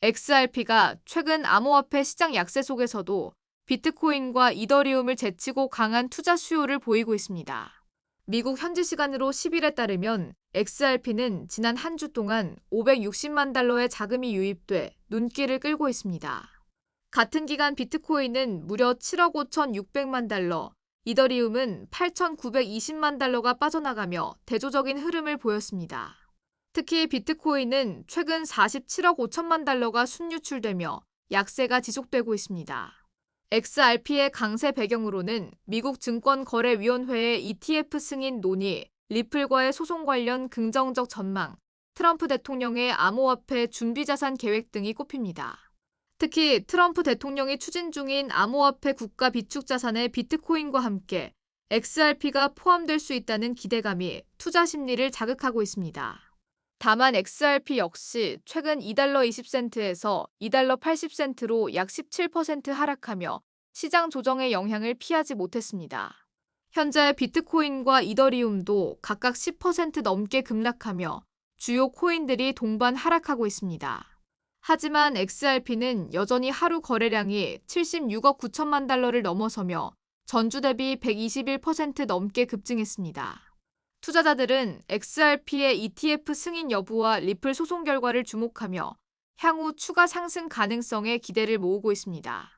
XRP가 최근 암호화폐 시장 약세 속에서도 비트코인과 이더리움을 제치고 강한 투자 수요를 보이고 있습니다. 미국 현지 시간으로 10일에 따르면 XRP는 지난 한 주 동안 560만 달러의 자금이 유입돼 눈길을 끌고 있습니다. 같은 기간 비트코인은 무려 7억 5,600만 달러, 이더리움은 8,920만 달러가 빠져나가며 대조적인 흐름을 보였습니다. 특히 비트코인은 최근 47억 5천만 달러가 순유출되며 약세가 지속되고 있습니다. XRP의 강세 배경으로는 미국 증권거래위원회의 ETF 승인 논의, 리플과의 소송 관련 긍정적 전망, 트럼프 대통령의 암호화폐 준비자산 계획 등이 꼽힙니다. 특히 트럼프 대통령이 추진 중인 암호화폐 국가 비축 자산의 비트코인과 함께 XRP가 포함될 수 있다는 기대감이 투자 심리를 자극하고 있습니다. 다만 XRP 역시 최근 2달러 20센트에서 2달러 80센트로 약 17% 하락하며 시장 조정의 영향을 피하지 못했습니다. 현재 비트코인과 이더리움도 각각 10% 넘게 급락하며 주요 코인들이 동반 하락하고 있습니다. 하지만 XRP는 여전히 하루 거래량이 76억 9천만 달러를 넘어서며 전주 대비 121% 넘게 급증했습니다. 투자자들은 XRP의 ETF 승인 여부와 리플 소송 결과를 주목하며 향후 추가 상승 가능성에 기대를 모으고 있습니다.